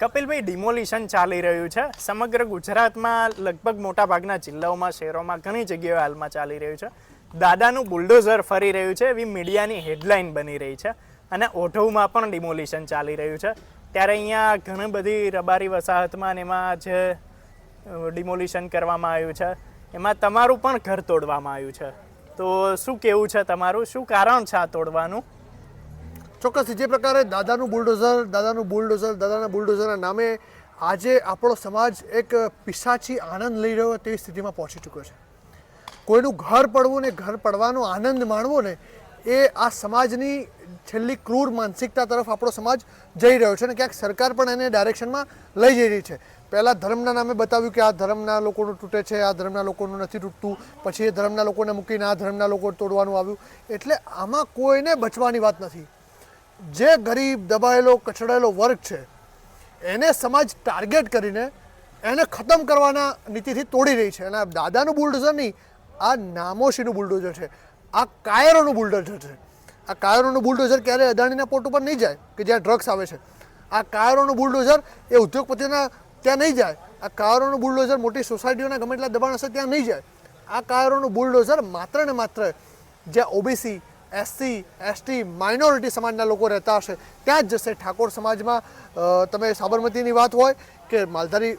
કપિલભાઈ demolition ચાલી રહ્યું છે. સમગ્ર ગુજરાતમાં લગભગ મોટાભાગના જિલ્લાઓમાં, શહેરોમાં ઘણી જગ્યાએ હાલમાં ચાલી રહ્યું છે. દાદાનું બુલડોઝર ફરી રહ્યું છે, એવી મીડિયાની હેડલાઇન બની રહી છે અને ઓઢવમાં પણ ડિમોલિશન ચાલી રહ્યું છે. ત્યારે અહીંયા ઘણી બધી રબારી વસાહતમાં અને એમાં જે ડિમોલિશન કરવામાં આવ્યું છે, એમાં તમારું પણ ઘર તોડવામાં આવ્યું છે. તો શું કેવું છે તમારું? શું કારણ છે આ તોડવાનું? ચોક્કસ જે પ્રકારે દાદાનું બુલડોઝર દાદાનું બુલડોઝર, દાદાના બુલડોઝરના નામે આજે આપણો સમાજ એક પિસાચી આનંદ લઈ રહ્યો તેવી સ્થિતિમાં પહોંચી ચૂક્યો છે. કોઈનું ઘર પડવું ને ઘર પડવાનો આનંદ માણવો ને એ આ સમાજની છેલ્લી ક્રૂર માનસિકતા તરફ આપણો સમાજ જઈ રહ્યો છે અને ક્યાંક સરકાર પણ એને ડાયરેક્શનમાં લઈ જઈ રહી છે. પહેલાં ધર્મના નામે બતાવ્યું કે આ ધર્મના લોકોનું તૂટે છે, આ ધર્મના લોકોનું નથી તૂટતું, પછી એ ધર્મના લોકોને મૂકીને આ ધર્મના લોકો તોડવાનું આવ્યું. એટલે આમાં કોઈને બચવાની વાત નથી. જે ગરીબ, દબાયેલો, કચડાયેલો વર્ગ છે, એને સમાજ ટાર્ગેટ કરીને એને ખતમ કરવાના નીતિથી તોડી રહી છે. અને આ દાદાનું બુલડોઝર નહીં, આ નામોશીનું બુલડોઝર છે. આ કાયરોનું બુલડોઝર છે. આ કાયરોનું બુલડોઝર ક્યારે અદાણીના પોર્ટ ઉપર નહીં જાય, કે જ્યાં ડ્રગ્સ આવે છે. આ કાયરોનું બુલડોઝર એ ઉદ્યોગપતિના ત્યાં નહીં જાય. આ કાયરોનું બુલડોઝર મોટી સોસાયટીઓના ગમે એટલા દબાણ હશે ત્યાં નહીં જાય. આ કાયરોનું બુલડોઝર માત્ર ને માત્ર જ્યાં ઓબીસી એસસી, એસટી, માઇનોરિટી સમાજના લોકો રહેતા હશે. ત્યાં જ જશે ઠાકોર સમાજમાં. તમે સાબરમતીની વાત હોય કે માલધારી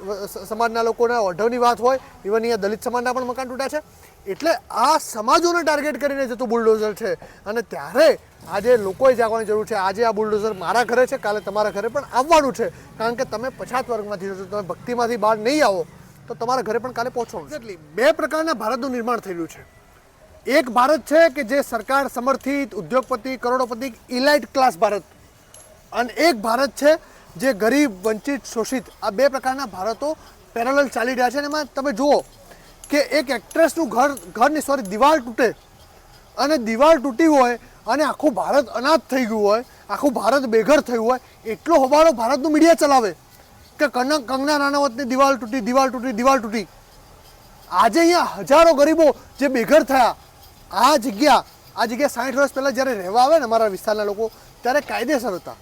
સમાજના લોકોના, ઓઢવની વાત હોય, ઇવન અહીંયા દલિત સમાજના પણ મકાન તૂટ્યા છે. એટલે આ સમાજોને ટાર્ગેટ કરીને જતું બુલડોઝર છે. અને ત્યારે આજે લોકોએ જાગવાની જરૂર છે. આજે આ બુલડોઝર મારા ઘરે છે, કાલે તમારા ઘરે પણ આવવાનું છે. કારણ કે તમે પછાત વર્ગમાંથી છો, તમે ભક્તિમાંથી બહાર નહીં આવો, તો તમારા ઘરે પણ કાલે પહોંચવાનું એટલે બે પ્રકારના ભારતનું નિર્માણ થઈ છે. એક ભારત છે કે જે સરકાર સમર્થિત ઉદ્યોગપતિ, કરોડોપતિ ઇલાઇટ ક્લાસ ભારત. અને એક ભારત છે જે ગરીબ, વંચિત, શોષિત. આ બે પ્રકારના ભારતો પેરેલલ ચાલી રહ્યા છે અને એમાં તમે જુઓ કે એક એક્ટ્રેસનું ઘર, ઘરની સોરી દિવાલ તૂટે. અને દિવાલ તૂટી હોય અને આખું ભારત અનાથ થઈ ગયું હોય, આખું ભારત બેઘર થયું હોય, એટલો હોબાળો ભારતનું મીડિયા ચલાવે કે કનક, કંગના રાણાવતની દિવાલ તૂટી દિવાલ તૂટી દિવાલ તૂટી. આજે અહીંયા હજારો ગરીબો જે બેઘર થયા આ જગ્યા આ જગ્યા સાઠ વર્ષ પહેલાં જ્યારે રહેવા આવે ને અમારા વિસ્તારના લોકો, ત્યારે કાયદેસર હતા.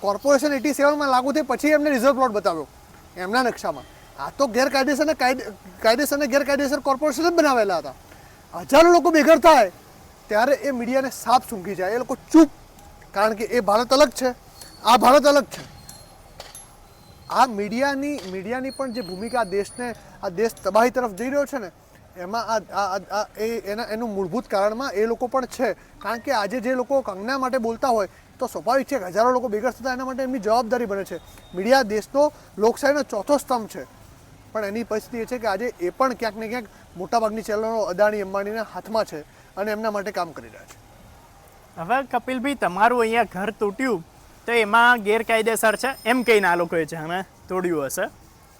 કોર્પોરેશન એટી સેવનમાં લાગુ થઈ પછી એમને રિઝર્વ પ્લોટ બતાવ્યો, એમના નકશામાં. આ તો ગેરકાયદેસર કાયદેસર અને ગેરકાયદેસર કોર્પોરેશન જ બનાવેલા હતા. હજારો લોકો બેઘર થાય, ત્યારે એ મીડિયાને સાફ સૂંઘી જાય. એ લોકો ચૂપ, કારણ કે એ ભારત અલગ છે. આ ભારત અલગ છે. આ મીડિયાની મીડિયાની પણ જે ભૂમિકા દેશને, આ દેશ તબાહી તરફ જઈ રહ્યો છે ને એમાં આ એ એના એનું મૂળભૂત કારણમાં એ લોકો પણ છે. કારણ કે આજે જે લોકો કંગના માટે બોલતા હોય, તો સ્વાભાવિક છે કે હજારો લોકો બેઘર થતા એના માટે એમની જવાબદારી બને છે. મીડિયા દેશનો લોકશાહીનો ચોથો સ્તંભ છે. પણ એની પરિસ્થિતિ એ છે કે આજે એ પણ ક્યાંક ને ક્યાંક મોટાભાગની ચેનલો અદાણી, અંબાણીના હાથમાં છે અને એમના માટે કામ કરી રહ્યા છે. હવે કપિલભાઈ તમારું અહીંયા ઘર તૂટ્યું, તો એમાં ગેરકાયદેસર છે. એમ કહીને આ લોકોએ જાણે તોડ્યું હશે.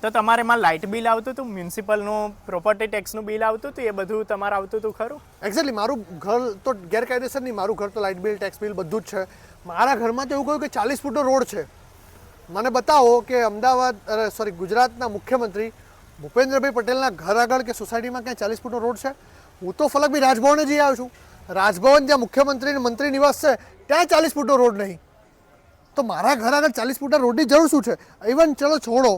તો તમારે એમાં લાઇટ બિલ આવતું હતું મ્યુનિસિપલનું પ્રોપર્ટી ટેક્સનું બિલ આવતું હતું, એ બધું તમારે આવતું હતું ખરું? એક્ઝેક્ટલી મારું ઘર તો ગેરકાયદેસર નહીં, મારું ઘર તો લાઇટ બિલ ટેક્સ બિલ બધું જ છે. મારા ઘરમાં તો એવું કહ્યું કે ચાલીસ ફૂટનો રોડ છે. મને બતાવો કે અમદાવાદ સોરી ગુજરાતના મુખ્યમંત્રી ભૂપેન્દ્રભાઈ પટેલના ઘર આગળ કે સોસાયટીમાં ક્યાંય ચાલીસ ફૂટનો રોડ છે? હું તો ફલકભાઈ રાજભવને જઈ આવ્યો છું. રાજભવન જ્યાં મુખ્યમંત્રી મંત્રી નિવાસ છે, ત્યાં ચાલીસ ફૂટનો રોડ નહીં. તો મારા ઘર આગળ ચાલીસ ફૂટના રોડની જરૂર શું છે? ઇવન ચલો, છોડો.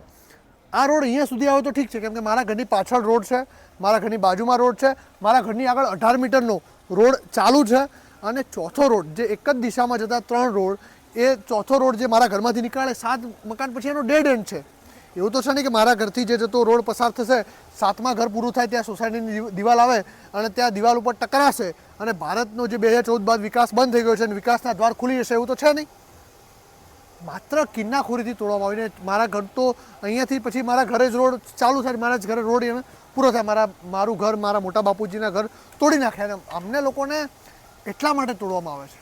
આ રોડ અહીંયા સુધી આવે તો ઠીક છે, કેમ કે મારા ઘરની પાછળ રોડ છે, મારા ઘરની બાજુમાં રોડ છે, મારા ઘરની આગળ અઢાર મીટરનો રોડ ચાલુ છે અને ચોથો રોડ જે એક જ દિશામાં જતા ત્રણ રોડ, એ ચોથો રોડ જે મારા ઘરમાંથી નીકળે સાત મકાન પછી એનો ડેડ એન્ડ છે. એવું તો છે નહીં કે મારા ઘરથી જે જતો રોડ પસાર થશે, સાતમા ઘર પૂરું થાય ત્યાં સોસાયટીની દિવાલ આવે અને ત્યાં દિવાલ ઉપર ટકરાશે અને ભારતનો જે બે હજાર ચૌદ બાદ વિકાસ બંધ થઈ ગયો છે અને વિકાસના દ્વાર ખુલી જશે એવું તો છે નહીં. માત્ર કિન્નાખોરીથી તોડવામાં આવીને મારા ઘર તો અહીંયાથી પછી મારા ઘરે જ રોડ ચાલુ થાય મારા જ ઘરે રોડ એને પૂરો થાય. મારા, મારું ઘર, મારા મોટા બાપુજીના ઘર તોડી નાખ્યા અમને લોકોને એટલા માટે તોડવામાં આવે છે.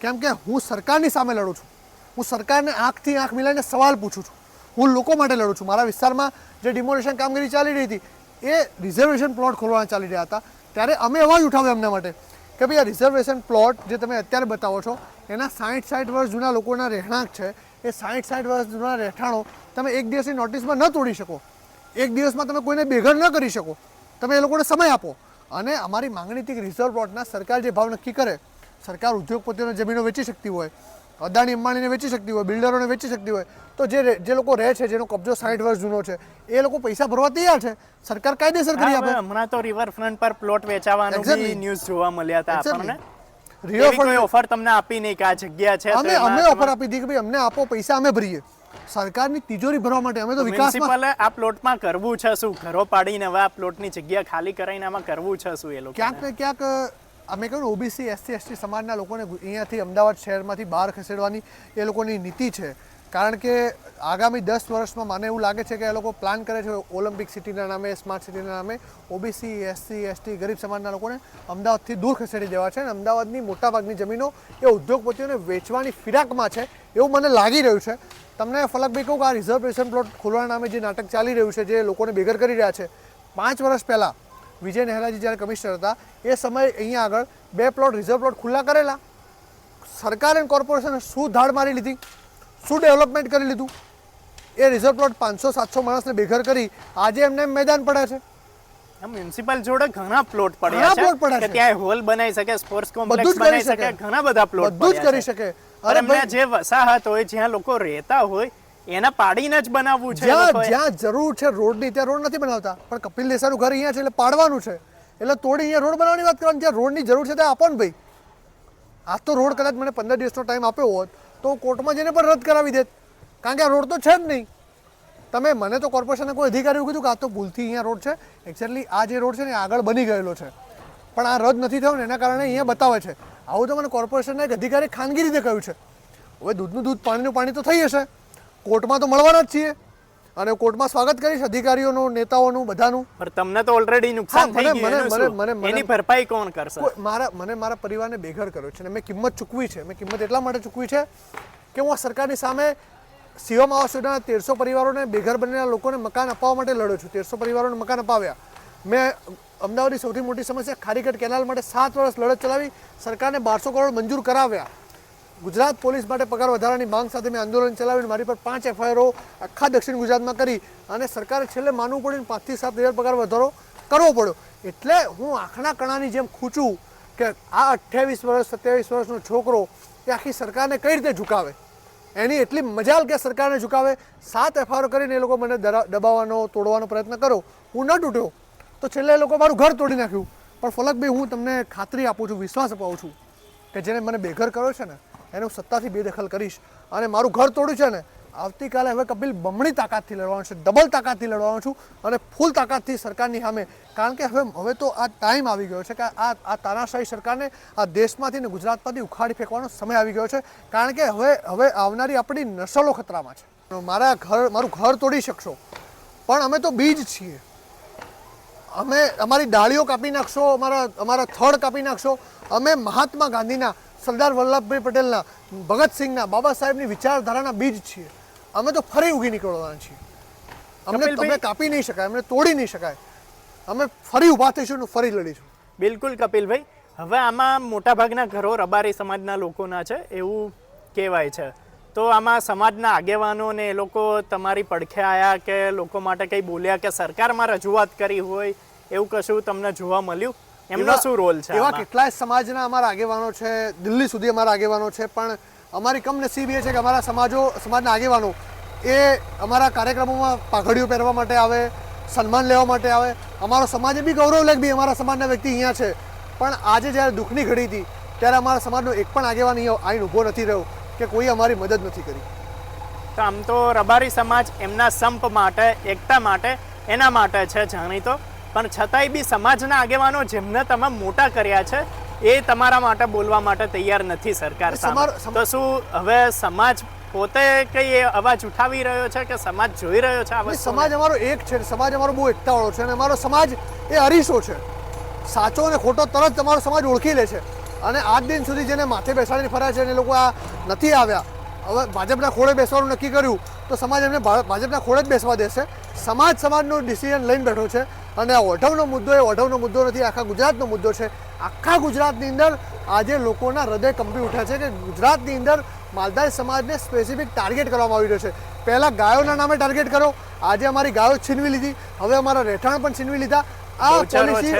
કેમ કે હું સરકારની સામે લડું છું. હું સરકારને આંખથી આંખ મિલાઈને સવાલ પૂછું છું. હું લોકો માટે લડું છું. મારા વિસ્તારમાં જે ડિમોલેશન કામગીરી ચાલી રહી હતી, એ રિઝર્વેશન પ્લોટ ખોલવાના ચાલી રહ્યા હતા. ત્યારે અમે અવાજ ઉઠાવ્યો એમના માટે. કે ભાઈ આ રિઝર્વેશન પ્લોટ જે તમે અત્યારે બતાવો છો, એના સાઠ સાઠ વર્ષ જૂના લોકોના રહેણાંક છે. એ સાઠ સાઠ વર્ષ જૂના રહેઠાણો તમે એક દિવસની નોટિસમાં ન તોડી શકો. એક દિવસમાં તમે કોઈને બેઘર ન કરી શકો. તમે એ લોકોને સમય આપો. અને અમારી માંગણી હતી કે રિઝર્વ પ્લોટના સરકાર જે ભાવ નક્કી કરે, સરકાર ઉદ્યોગપતિઓને જમીનો વેચી શકતી હોય અદાણી અંબાણીને વેચી શકતી હોય બિલ્ડરોને વેચી શકતી હોય તો જે જે લોકો રહે છે જેનો કબજો સાઠ વર્ષ જૂનો છે એ લોકો પૈસા ભરવા તૈયાર છે? સરકાર કાયદેસર કરી આપે. હમણાં તો રિવરફ્રન્ટ પર પ્લોટ વેચાવાનું બી ન્યૂઝ જોવા મળ્યા હતા. આપણને. Front- ઓફર તમને આપી નહીં કે આ જગ્યા છે અમે અમે ઓફર આપી દીધી કે ભાઈ અમને આપો પૈસા અમે ભરીએ. સરકારની તિજોરી ભરવા માટે અમે તો વિકાસમાં આ પ્લોટમાં કરવું છે શું? ઘરો પાડીને હવે આ પ્લોટની જગ્યા ખાલી કરાવીને આમાં કરવું છે શું એ લોકો ક્યાંક ને ક્યાંક અમે કહ્યું ઓબીસી એસસી એસટી સમાજના લોકોને અહીંયાથી અમદાવાદ શહેરમાંથી બહાર ખસેડવાની એ લોકોની નીતિ છે. કારણ કે આગામી દસ વર્ષમાં મને એવું લાગે છે કે એ લોકો પ્લાન કરે છે ઓલિમ્પિક સિટીના નામે સ્માર્ટ સિટીના નામે ઓબીસી એસસી એસટી ગરીબ સમાજના લોકોને અમદાવાદથી દૂર ખસેડી દેવા છે અને અમદાવાદની મોટાભાગની જમીનો એ ઉદ્યોગપતિઓને વેચવાની ફિરાકમાં છે એવું મને લાગી રહ્યું છે. તમને ફલકભાઈ કહું કે આ રિઝર્વેશન પ્લોટ ખોલવાના નામે જે નાટક ચાલી રહ્યું છે, જે લોકોને બેઘર કરી રહ્યા છે, પાંચ વર્ષ પહેલાં વિજય નહેરાજી જ્યારે કમિશનર હતા એ સમયે અહીંયા આગળ બે પ્લોટ રિઝર્વ પ્લોટ ખુલ્લા કરેલા. સરકાર એન્ડ કોર્પોરેશને શું ધાડ મારી લીધી? શું ડેવલપમેન્ટ કરી લીધું? એ રિઝર્વ પ્લોટ પાંચસો સાતસો માણસને બેઘર કરી આજે એમને એમ મેદાન પડે છે. મ્યુનિસિપલ જોડે ઘણા પ્લોટ પડ્યા છે પ્લોટ પડ્યા છે. ત્યાં હોલ બનાવી શકે સ્પોર્ટ્સ કોમ્પ્લેક્સ બનાવી શકે. ઘણા બધા પ્લોટ બધું જ કરી શકે. અરે અરે જે વસાહત હોય જ્યાં લોકો રહેતા હોય એને પાડીને જ બનાવવું છે જ્યાં જ્યાં જરૂર છે રોડની ત્યાં રોડ નથી બનાવતા. પણ કપિલ દેસાઈનું ઘર અહીંયા છે એટલે પાડવાનું છે. એટલે તોડી અહીંયા રોડ બનાવવાની વાત કરવાની. જ્યાં રોડની જરૂર છે ત્યાં આપો ને ભાઈ. આ તો રોડ કદાચ મને પંદર દિવસનો ટાઈમ આપ્યો હોત તો કોર્ટમાં જઈને પણ રદ કરાવી દેત. કારણ કે આ રોડ તો છે જ નહીં. તમે મને તો કોર્પોરેશનના કોઈ અધિકારી એવું કીધું કે આ તો ભૂલથી અહીંયા રોડ છે. એક્ઝેક્ટલી આ જે રોડ છે ને આગળ બની ગયેલો છે. પણ આ રદ નથી થયો ને એના કારણે અહીંયા બતાવે છે. આવું તો મને કોર્પોરેશનના એક અધિકારી ખાનગી રીતે કહ્યું છે. હવે દૂધનું દૂધ પાણીનું પાણી તો થઈ હશે. કોર્ટમાં તો મળવાના જ છીએ. અને કોર્ટમાં સ્વાગત કરીશ અધિકારીઓનું નેતાઓનું બધાનું. પણ તમને તો ઓલરેડી નુકસાન થઈ ગયું મને- મને- મને- એની ભરપાઈ કોણ કરશે? મારા મને મારા પરિવારને બેઘર કર્યો છે અને મેં કિંમત ચૂકવી છે. મેં કિંમત એટલા માટે ચૂકવી છે કે હું આ સરકારની સામે સીઓમ આવાસ યોજનાના તેરસો પરિવારોને બેઘર બનેલા લોકોને મકાન અપાવવા માટે લડ્યો છું. તેરસો પરિવારોને મકાન અપાવ્યા. મેં અમદાવાદની સૌથી મોટી સમસ્યા ખારીગઢ કેનાલ માટે સાત વર્ષ લડત ચલાવી સરકારને બારસો કરોડ મંજૂર કરાવ્યા. ગુજરાત પોલીસ માટે પગાર વધારાની માંગ સાથે મેં આંદોલન ચલાવીને મારી પર પાંચ એફઆઈઆરો આખા દક્ષિણ ગુજરાતમાં કરી અને સરકારે છેલ્લે માનવું પડ્યું પાંચથી સાત હજાર પગાર વધારો કરવો પડ્યો. એટલે હું આંખના કણાની જેમ ખૂંચું કે આ અઠ્યાવીસ વર્ષ, સત્યાવીસ વર્ષનો છોકરો એ આખી સરકારને કઈ રીતે ઝુકાવે? એની એટલી મજાલ કે સરકારને ઝુકાવે. સાત એફઆઈઆર કરીને એ લોકો મને દબાવવાનો, તોડવાનો પ્રયત્ન કર્યો. હું ન તૂટ્યો. તો છેલ્લે એ લોકો મારું ઘર તોડી નાખ્યું. પણ ફલકભાઈ, હું તમને ખાતરી આપું છું, વિશ્વાસ અપાવું છું કે જેને મને બેઘર કર્યો છે ને એને હું સત્તાથી બેદખલ કરીશ. અને મારું ઘર તોડ્યું છે ને, આવતીકાલે હવે કપિલ બમણી તાકાતથી લડવાનું છે, ડબલ તાકાતથી લડવાનું છું અને ફૂલ તાકાતથી સરકારની સામે. કારણ કે હવે હવે તો આ ટાઈમ આવી ગયો છે કે આ આ તાનાશાહી સરકારને આ દેશમાંથી ને ગુજરાતમાંથી ઉખાડી ફેંકવાનો સમય આવી ગયો છે. કારણ કે હવે હવે આવનારી આપણી નસલો ખતરામાં છે. મારા ઘર, મારું ઘર તોડી શકશો. પણ અમે તો બીજ છીએ. અમે અમારી ડાળીઓ કાપી નાખશો, અમારા અમારા થડ કાપી નાખશો. અમે મહાત્મા ગાંધીના સરદાર વલ્લભભાઈ પટેલના ભગતસિંહના બાબા સાહેબની વિચારધારાના બીજ છીએ. અમે તો ફરી ઉગી નીકળવાના છીએ. અમને તમે કાપી નહીં શકાય અમને તોડી નહીં શકાય. અમે ફરી ઊભા થઈશું ફરી લડીશું. બિલકુલ કપિલભાઈ. હવે આમાં મોટાભાગના ઘરો રબારી સમાજના લોકોના છે એવું કહેવાય છે. તો આમાં સમાજના આગેવાનો ને એ લોકો તમારી પડખે આવ્યા કે લોકો માટે કંઈ બોલ્યા કે સરકારમાં રજૂઆત કરી હોય એવું કશું તમને જોવા મળ્યું? એમનો શું રોલ છે એવા કેટલાય સમાજના અમારા આગેવાનો છે દિલ્હી સુધી અમારા આગેવાનો છે પણ અમારી કમનસીબ એ છે કે અમારા સમાજો સમાજના આગેવાનો એ અમારા કાર્યક્રમોમાં પાઘડીઓ પહેરવા માટે આવે સન્માન લેવા માટે આવે. અમારો સમાજે બી ગૌરવ લે બી અમારા સમાજના વ્યક્તિ અહીંયા છે. પણ આજે જ્યારે દુઃખની ઘડી હતી ત્યારે અમારા સમાજનો એક પણ આગેવાન અહીંયા આવીને ઊભો નથી રહ્યો કે કોઈ અમારી મદદ નથી કરી. તો આમ તો રબારી સમાજ એમના સંપ માટે એકતા માટે એના માટે છે જાણીતો. પણ છતાંય બી સમાજના આગેવાનો જેમને તમે મોટા કર્યા છે એ તમારા માટે બોલવા માટે તૈયાર નથી સરકાર. તો શું હવે સમાજ પોતે કઈ એ અવાજ ઉઠાવી રહ્યો છે કે સમાજ જોઈ રહ્યો છે આ સમાજ અમારો એક છે સમાજ અમારો બહુ એકતાવાળો છે અને અમારો સમાજ એ અરીસો છે. સાચો અને ખોટો તરત તમારો સમાજ ઓળખી લે છે. અને આજ દિન સુધી જેને માથે બેસાડીને ફર્યા છે એ લોકો આ નથી આવ્યા હવે ભાજપના ખોળે બેસવાનું નક્કી કર્યું તો સમાજ એમને ભાજપના ખોળે જ બેસવા દેશે. સમાજ સમાજનો ડિસિઝન લઈને બેઠો છે. અને આ ઓઢવનો મુદ્દો એ ઓઢવનો મુદ્દો નથી આખા ગુજરાતનો મુદ્દો છે. આખા ગુજરાતની અંદર આજે લોકોના હૃદય કંપી ઉઠ્યા છે કે ગુજરાતની અંદર માલધારી સમાજને સ્પેસિફિક ટાર્ગેટ કરવામાં આવી રહ્યો છે. પહેલાં ગાયોના નામે ટાર્ગેટ કરો. આજે અમારી ગાયો છીનવી લીધી. હવે અમારા રહેઠાણ પણ છીનવી લીધા. આ પોલિસી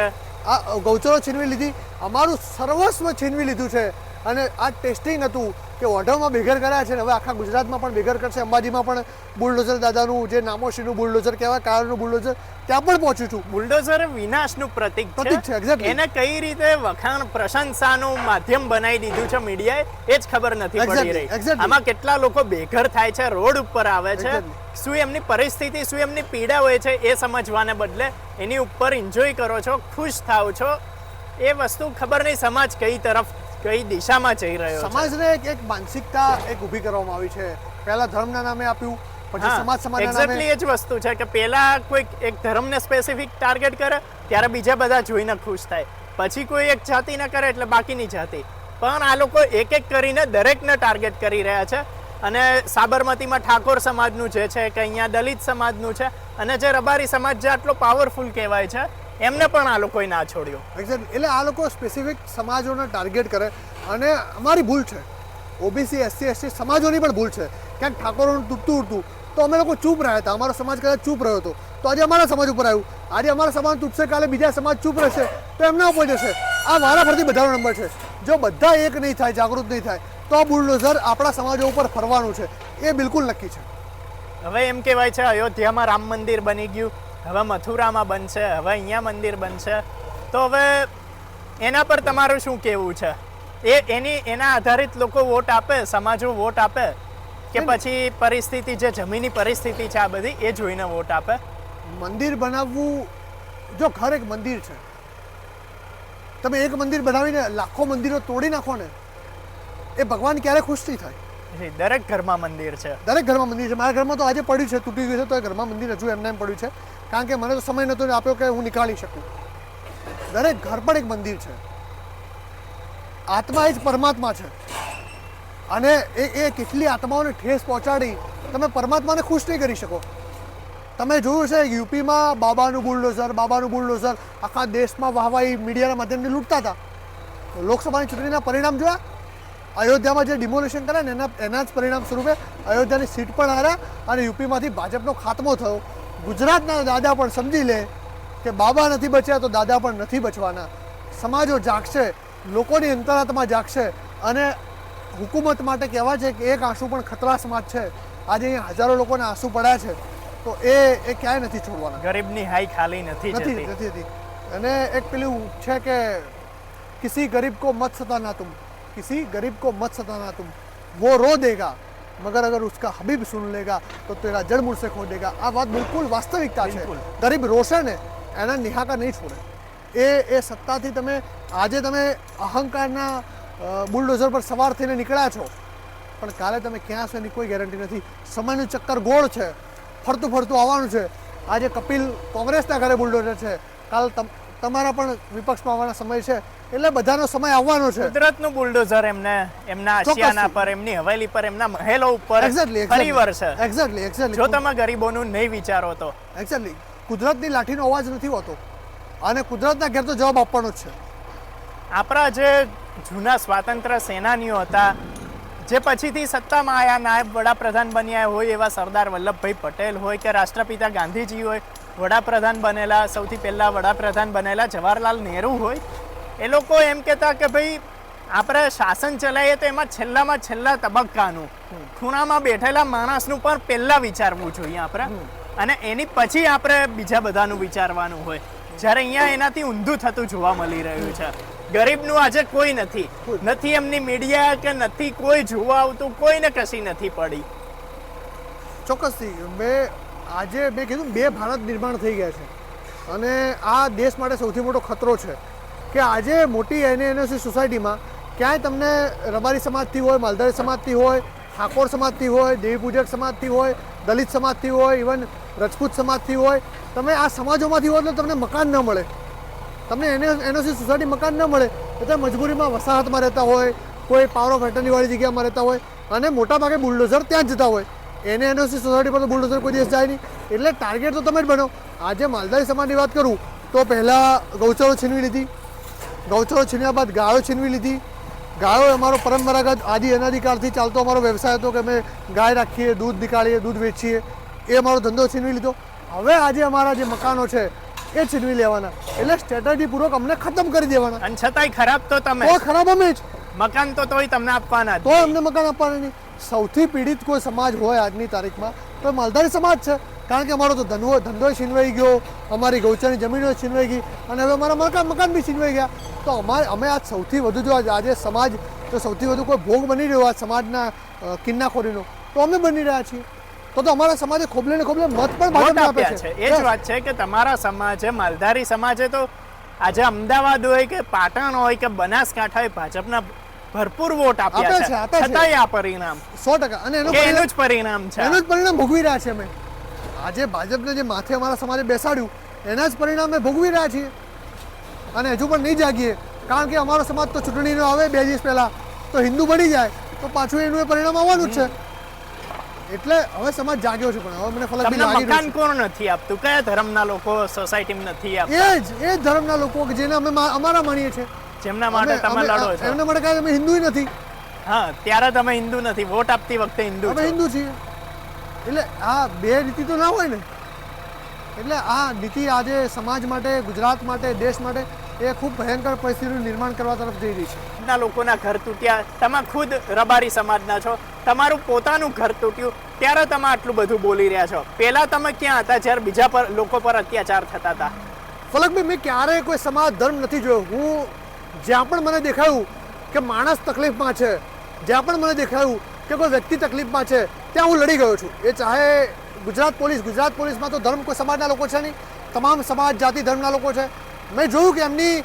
આ ગૌચરો છીનવી લીધી. અમારું સર્વસ્વ છીનવી લીધું છે. અને આ ટેસ્ટિંગ હતું કે ઓઢવમાં બેઘર કર્યા છે ને હવે આખા ગુજરાતમાં પણ બેઘર કરશે. અંબાજીમાં પણ બુલડોઝર દાદાનું જે નામોશીનું બુલડોઝર કહેવાય કારનું બુલડોઝર ત્યાં પણ પહોંચ્યું છું. બુલડોઝર વિનાશનું પ્રતિક પ્રતિક છે, એક્ઝેક્ટલી એને કઈ રીતે વખાણ પ્રશંસાનું માધ્યમ બનાવી દીધું છે મીડિયાએ એ જ ખબર નથી પડી રહી. આમાં કેટલા લોકો બેઘર થાય છે રોડ ઉપર આવે છે શું એમની પરિસ્થિતિ શું એમની પીડા હોય છે એ સમજવાને બદલે એની ઉપર એન્જોય કરો છો ખુશ થાવ છો. એ વસ્તુ ખબર નહીં સમાજ કઈ તરફ કઈ દિશામાં જઈ રહ્યો છે. સમાજને એક એક માનસિકતા એક ઊભી કરવામાં આવી છે. પહેલા ધર્મના નામે આપ્યું પછી સમાજ સમાજના એક્ઝેક્ટલી નામે એ જ વસ્તુ છે કે પહેલા કોઈક એક ધર્મને સ્પેસિફિક ટાર્ગેટ કરે ત્યારે બીજા બધા જોઈને ખુશ થાય. પછી કોઈ એક જાતિને કરે એટલે બાકીની જાતિ. પણ આ લોકો એક એક કરીને દરેકને ટાર્ગેટ કરી રહ્યા છે. અને સાબરમતીમાં ઠાકોર સમાજનું જે છે કે અહીંયા દલિત સમાજનું છે અને જે રબારી સમાજ જે આટલો પાવરફુલ કહેવાય છે એમને પણ આ લોકોએ ના છોડ્યો. એટલે આ લોકો સ્પેસિફિક સમાજોને ટાર્ગેટ કરે અને અમારી ભૂલ છે. ઓબીસી એસસી એસટી સમાજોની પણ ભૂલ છે. ક્યાંક ઠાકોરોનું તૂટતું ઉડતું. તો અમે લોકો ચૂપ રહ્યા હતા. અમારો સમાજ કદાચ ચૂપ રહ્યો હતો. તો આજે અમારા સમાજ ઉપર આવ્યું. આજે અમારા સમાજ તૂટશે કાલે બીજા સમાજ ચૂપ રહેશે તો એમના ઉપર જશે. આ મારા ફરતી બધાનો નંબર છે. જો બધા એક નહીં થાય જાગૃત નહીં થાય તો આ બુલડોઝર આપણા સમાજો ઉપર ફરવાનું છે. એ બિલકુલ નક્કી છે. હવે એમ કહેવાય છે અયોધ્યામાં રામ મંદિર બની ગયું. હવે મથુરામાં બનશે હવે અહીંયા મંદિર બનશે. તો હવે એના પર તમારું શું કહેવું છે? એ એની એના આધારિત લોકો વોટ આપે સમાજો વોટ આપે? કે પછી પરિસ્થિતિ જે જમીની પરિસ્થિતિ છે આ બધી એ જોઈને વોટ આપે? મંદિર બનાવવું જો ઘર એક મંદિર છે તમે એક મંદિર બનાવીને લાખો મંદિરો તોડી નાખો ને એ ભગવાન ક્યારે ખુશ નહીં થાય? દરેક ઘરમાં મંદિર છે. દરેક ઘરમાં મંદિર છે. મારા ઘરમાં તો આજે પડ્યું છે તૂટી ગયું છે તો એ ઘરમાં મંદિર હજુ એમને એમ પડ્યું છે. કારણ કે મને તો સમય નહોતો આપ્યો કે હું નીકાળી શકું. દરેક ઘર પણ એક મંદિર છે. આત્મા એ જ પરમાત્મા છે. અને એ એ કેટલી આત્માઓને ઠેસ પહોંચાડી તમે પરમાત્માને ખુશ નહીં કરી શકો. તમે જોયું છે યુપીમાં બાબાનું બુલડોઝર બાબાનું બુલડોઝર આખા દેશમાં વાહવાઈ મીડિયાના માધ્યમથી લૂંટતા હતા. લોકસભાની ચૂંટણીના પરિણામ જોયા? અયોધ્યામાં જે ડિમોલેશન કર્યા ને એના એના જ પરિણામ સ્વરૂપે અયોધ્યાની સીટ પણ હાર્યા અને યુપીમાંથી ભાજપનો ખાતમો થયો. ગુજરાતના દાદા પણ સમજી લે કે બાબા નથી બચ્યા તો દાદા પણ નથી બચવાના. સમાજો જાગશે લોકોની અંતરાત્મા જાગશે અને હુકુમત માટે કહેવાય છે કે એક આંસુ પણ ખતરા સમાજ છે. આજે અહીંયા હજારો લોકોના આંસુ પડ્યા છે તો એ એ ક્યાંય નથી છોડવાના. ગરીબની હાઈ ખાલી નથી નથી નથી અને એક પેલું છે કે કિસી ગરીબ કો મત સતાના તુમ કિસી ગરીબ કો મત સતાના તુમ વો રો દેગા. मगर अगर उसका हबीब सुन लेगा तो तेरा जड़ मुड़ से खो देगा આ વાત બિલકુલ વાસ્તવિકતા છે બિલકુલ. ગરીબ રોશે ને એના નિહાકા નહીં છોડે એ એ સત્તાથી તમે આજે તમે અહંકારના અ, બુલડોઝર પર સવાર થઈને નીકળ્યા છો પણ કાલે તમે ક્યાં છો એની કોઈ ગેરંટી નથી સમયનું ચક્કર ગોળ છે ફરતું ફરતું આવવાનું છે આજે કપિલ કોંગ્રેસના ઘરે બુલડોઝર છે કાલ તમ- તમારા પણ વિપક્ષમાં આવવાના સમય છે. એટલે બધાનો સમય આવવાનો છે. કુદરતનું બુલડોઝર એમને એમના આશિયાના પર એમની હવેલી પર એમના મહેલો ઉપર ફરી વર્ષ એક્ઝેક્ટલી એક્ઝેક્ટલી જો તમે ગરીબોનું નહીં વિચારો તો. એક્ઝેક્ટલી કુદરતની લાઠીનો અવાજ નથી હોતો. અને કુદરતના ઘેર તો જવાબ આપવાનો જ છે. આપણા જે જૂના સ્વાતંત્ર્ય સેનાનીઓ હતા જે પછીથી સત્તામાં આવ્યા નાયબ વડાપ્રધાન બન્યા હોય એવા સરદાર વલ્લભભાઈ પટેલ હોય કે રાષ્ટ્રપિતા ગાંધીજી હોય વડાપ્રધાન બનેલા, સૌથી પહેલાં વડાપ્રધાન બનેલા જવાહરલાલ નહેરુ હોય. એ લોકો એમ કહેતા કે ભાઈ, આપણે શાસન ચલાવીએ તો એમાં છેલ્લામાં છેલ્લા તબક્કાનું, ખૂણામાં બેઠેલા માણસનું પણ પહેલાં વિચારવું જોઈએ આપણે. અને એની પછી આપણે બીજા બધાનું વિચારવાનું હોય. જ્યારે અહીંયા એનાથી ઊંધું થતું જોવા મળી રહ્યું છે. ગરીબનું આજે કોઈ નથી. નથી એમની મીડિયા કે નથી કોઈ જોવા આવતું, કોઈને કશી નથી પડી. ચોક્કસથી, મેં આજે મેં કીધું બે ભારત નિર્માણ થઈ ગયા છે. અને આ દેશ માટે સૌથી મોટો ખતરો છે કે આજે મોટી એનએનએસી સોસાયટીમાં ક્યાંય તમને રબારી સમાજથી હોય, માલધારી સમાજથી હોય, ઠાકોર સમાજથી હોય, દેવી પૂજક સમાજથી હોય, દલિત સમાજથી હોય, ઇવન રજપૂત સમાજથી હોય, તમે આ સમાજોમાંથી હોય એટલે તમને મકાન ન મળે. તમને એને એનઓસી સોસાયટી મકાન ન મળે એટલે મજબૂરીમાં વસાહતમાં રહેતા હોય, કોઈ પાવર ઓફ એટર્નીવાળી જગ્યામાં રહેતા હોય અને મોટાભાગે બુલડોઝર ત્યાં જતા હોય. એને એનઓસી સોસાયટી પર તો બુલડોઝર કોઈ દિવસ જાય નહીં. એટલે ટાર્ગેટ તો તમે જ બનો. આજે માલધારી સમાજની વાત કરું તો પહેલાં ગૌચરો છીનવી લીધી. ગૌચરો છીનવ્યા બાદ ગાયો છીનવી લીધી. ગાયો અમારો પરંપરાગત આદિ અનાધિકારથી ચાલતો અમારો વ્યવસાય હતો કે અમે ગાય રાખીએ દૂધ નીકાળીએ દૂધ વેચીએ એ અમારો ધંધો છીનવી લીધો. હવે આજે અમારા જે મકાનો છે એ છીનવી લેવાના. એટલે સ્ટ્રેટેજી પૂર્વક અમને ખતમ કરી દેવાના. અને છતાંય ખરાબ તો તમે. ખરાબ અમે જ. મકાન તો તોય તમને આપવાના તો અમને મકાન આપવાના નહીં. સૌથી પીડિત કોઈ સમાજ હોય આજની તારીખમાં તો માલધારી સમાજ છે. કારણ કે અમારો તો ધંધો ધંધો છીનવાઈ ગયો અમારી ગૌચરની જમીનો છીનવાઈ ગઈ અને હવે અમારા મકાન મકાન બી છીનવાઈ ગયા. તો અમારે અમે આજ સૌથી વધુ જો આજ- સમાજ તો સૌથી વધુ કોઈ ભોગ બની રહ્યો આ સમાજના કિન્નાખોરીનો. તો અમે બની રહ્યા છીએ. તો તો અમારા સમાજે ખોબલે ને ખોબલે મત પણ ભાજપને આપે છે. એ જ વાત છે કે તમારા સમાજે માલધારી સમાજે તો આજે અમદાવાદ હોય કે પાટણ હોય કે બનાસકાંઠા હોય ભાજપના ભરપૂર વોટ આપે આપ્યા છે. છતાંય આ પરિણામ. સો ટકા. અને એનું એનું જ પરિણામ છે. એનું જ પરિણામ ભોગવી રહ્યા છે અમે. આજે ભાજપને જે માથે અમારા સમાજે બેસાડ્યું એના જ પરિણામ ભોગવી રહ્યા છીએ. અને હજુ પણ નહીં જાગીએ. કારણ કે અમારો સમાજ તો ચૂંટણીનો આવે બે દિવસ પહેલાં. તો હિન્દુ બની જાય. તો પાછું એનું એ પરિણામ આવવાનું જ છે. એટલે હવે સમાજ જાગ્યો છે પણ હવે મને ફલક બી લાગી રહ્યું કોણ નથી આપતું? કયા ધર્મના લોકો સોસાયટીમાં નથી આપતા? એ જ એ જ ધર્મના લોકો કે જેને અમે અમારા માનીએ છીએ. જેમના માટે તમે લડો છો. એમના માટે કાંઈ અમે હિન્દુ નથી. હા ત્યારે તમે હિન્દુ નથી. વોટ આપતી વખતે હિન્દુ અમે હિન્દુ છીએ. એટલે આ બે નીતિ તો ના હોય ને? એટલે આ નીતિ આજે સમાજ માટે ગુજરાત માટે દેશ માટે એ ખૂબ ભયંકર પરિસ્થિતિનું નિર્માણ કરવા તરફ જઈ રહી છે. ના લોકોના ઘર તૂટ્યા. તમે ખુદ રબારી સમાજના છો. તમારું પોતાનું ઘર તૂટ્યું. ત્યારે તમે આટલું બધું બોલી રહ્યા છો. પહેલા તમે ક્યાં હતા? જ્યારે બીજા પર લોકો પર અત્યાચાર થતા હતા. ફલકભાઈ મેં ક્યારેય કોઈ સમાજ ધર્મ નથી જોયો. હું જ્યાં પણ મને દેખાયું કે માણસ તકલીફમાં છે, જ્યાં પણ મને દેખાયું કે કોઈ વ્યક્તિ તકલીફમાં છે, ત્યાં હું લડી ગયો છું. એ ચાહે ગુજરાત પોલીસ, ગુજરાત પોલીસમાં તો ધર્મ કોઈ સમાજના લોકો છે નહીં. તમામ સમાજ, જાતિ, ધર્મના લોકો છે. મેં જોયું કે એમની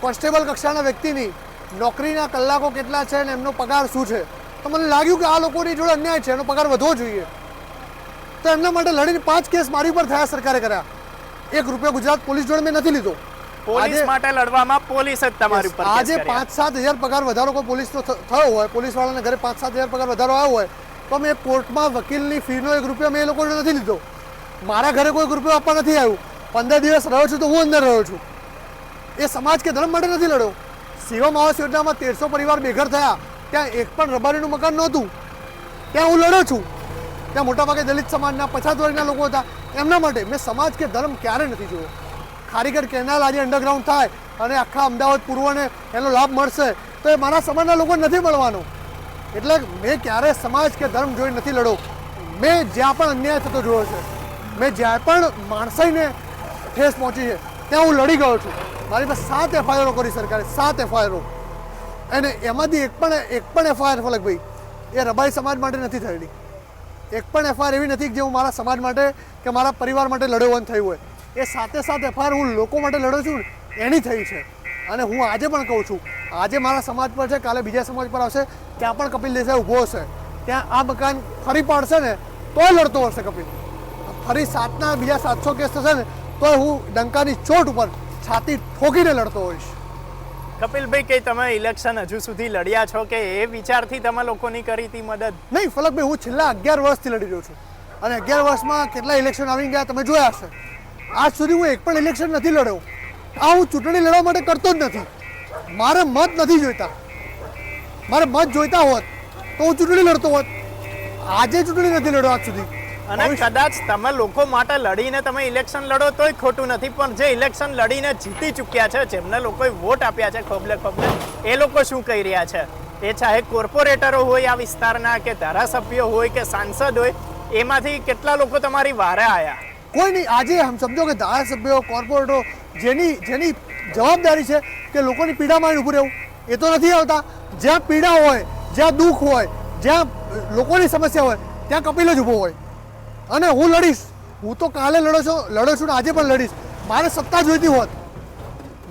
કોન્સ્ટેબલ કક્ષાના વ્યક્તિની નોકરીના કલાકો કેટલા છે અને એમનો પગાર શું છે. તો મને લાગ્યું કે આ લોકોની જોડે અન્યાય છે, એનો પગાર વધવો જોઈએ. તો એમના માટે લડીને પાંચ કેસ મારી ઉપર થયા સરકારે કર્યા. એક રૂપિયો ગુજરાત પોલીસ જોડે મેં નથી લીધો. પોલીસ માટે લડવામાં પોલીસ જ તમારી ઉપર આજે પાંચ સાત હજાર પગાર વધારો કોઈ પોલીસનો થયો હોય પોલીસ વાળાને ઘરે પાંચ સાત હજાર પગાર વધારો આવ્યો હોય તો મેં કોર્ટમાં વકીલની ફીનો એક રૂપિયો મેં એ લોકોને નથી લીધો. મારા ઘરે કોઈ રૂપિયો આપવા નથી આવ્યું. પંદર દિવસ રહ્યો છું તો હું અંદર રહ્યો છું. એ સમાજ કે ધર્મ માટે નથી લડ્યો. શિવમ આવાસ યોજનામાં તેરસો પરિવાર બેઘર થયા. ત્યાં એક પણ રબારીનું મકાન નહોતું. ત્યાં હું લડ્યો છું. ત્યાં મોટાભાગે દલિત સમાજના પછાત વર્ગના લોકો હતા. એમના માટે મેં સમાજ કે ધર્મ ક્યારે નથી જોયો. ખારીગર કેનાલ આજે અંડરગ્રાઉન્ડ થાય અને આખા અમદાવાદ પૂર્વને એનો લાભ મળશે. તો એ મારા સમાજના લોકો નથી મળવાનો. એટલે મેં ક્યારે સમાજ કે ધર્મ જોઈ નથી લડો. મેં જ્યાં પણ અન્યાય થતો જોયો છે, મેં જ્યાં પણ માણસાઈને ઠેસ પહોંચી છે, ત્યાં હું લડી ગયો છું. મારી પાસે સાત એફઆઈઆરો કરી સરકારે, સાત એફઆઈઆરો અને એમાંથી એક પણ એક પણ એફઆઈઆર ફલકભાઈ એ રબાઈ સમાજ માટે નથી થયેલી. એક પણ એફઆઈઆર એવી નથી કે જે હું મારા સમાજ માટે કે મારા પરિવાર માટે લડવાનું થયું હોય. એ સાથે સાથે એફઆઈઆર હું લોકો માટે લડું છું એની થઈ છે. અને હું આજે પણ કહું છું આજે મારા સમાજ પર છે કાલે બીજા સમાજ પર આવશે ત્યાં પણ કપિલ દેસાઈ ઊભો હશે. ત્યાં આ મકાન ફરી પાડશે ને તોય લડતો હશે કપિલ. ફરી સાતના બીજા સાતસો કેસ થશે ને તોય હું ડંકાની ચોટ ઉપર છાતી ઠોકીને લડતો હોઈશ. કપિલભાઈ કે તમે ઇલેક્શન હજુ સુધી લડ્યા છો કે એ વિચારથી તમે લોકોની કરી હતી મદદ? નહીં ફલકભાઈ હું છેલ્લા અગિયાર વર્ષથી લડી રહ્યો છું. અને અગિયાર વર્ષમાં કેટલા ઇલેક્શન આવી ગયા તમે જોયા હશે. આજ સુધી હું એક પણ ઇલેક્શન નથી લડ્યો. આ હું ચૂંટણી લડવા માટે કરતો જ નથી. મારે મત નથી જોઈતા. મારે મત જોઈતા હોત તો હું ચૂંટણી લડતો હોત. આજે ચૂંટણી નથી લડ્યો આજ સુધી. અને કદાચ તમે લોકો માટે લડીને તમે ઇલેક્શન લડો તોય ખોટું નથી પણ જે ઇલેક્શન લડીને જીતી ચૂક્યા છે જેમને લોકોએ વોટ આપ્યા છે ખોબલે ખોબલે એ લોકો શું કહી રહ્યા છે? એ ચાહે કોર્પોરેટરો હોય આ વિસ્તારના કે ધારાસભ્યો હોય કે સાંસદ હોય એમાંથી કેટલા લોકો તમારી વારે આયા? કોઈ નહીં આજે આમ સમજો કે ધારાસભ્યો કોર્પોરેટરો જેની જેની જવાબદારી છે કે લોકોની પીડામાં ઊભું રહેવું એ તો નથી આવતા. જ્યાં પીડા હોય જ્યાં દુઃખ હોય જ્યાં લોકોની સમસ્યા હોય ત્યાં કપિલ જ ઊભો હોય. અને હું લડીશ. હું તો કાલે લડો છો લડો છું ને આજે પણ લડીશ. મારે સત્તા જોઈતી હોત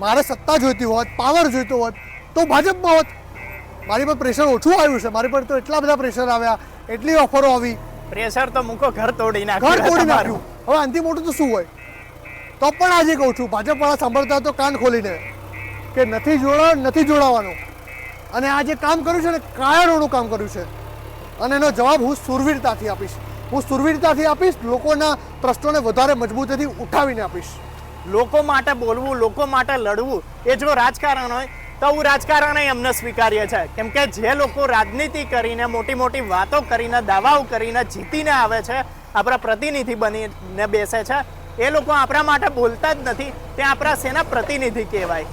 મારે સત્તા જોઈતી હોત પાવર જોઈતો હોત તો ભાજપમાં હોત. મારી પર પ્રેશર ઓછું આવ્યું છે. મારી પર તો એટલા બધા પ્રેશર આવ્યા એટલી ઓફરો આવી. પ્રેશર તો મૂકો ઘર તોડી ઘર તોડી નાખ્યું. હવે આનાથી મોટું તો શું હોય? તો પણ આજે કહું છું, ભાજપવાળા સાંભળતા તો કાન ખોલીને કે નથી જોડા નથી જોડાવાનું. અને આ જે કામ કર્યું છે ને કાયરોનું કામ કર્યું છે. અને એનો જવાબ હું સુરવીરતાથી આપીશ. હું સુરવીરતાથી આપીશ, લોકોના પ્રશ્નોને વધારે મજબૂતીથી ઉઠાવીને આપીશ. લોકો માટે બોલવું, લોકો માટે લડવું, એ જો રાજકારણ હોય, તો હું રાજકારણ એમને સ્વીકાર્ય છે. કેમ કે જે લોકો રાજનીતિ કરીને મોટી મોટી વાતો કરીને, દાવાઓ કરીને જીતીને આવે છે આપણા પ્રતિનિધિ બનીને બેસે છે. એ લોકો આપણા માટે બોલતા જ નથી. તે આપણા સેના પ્રતિનિધિ કહેવાય.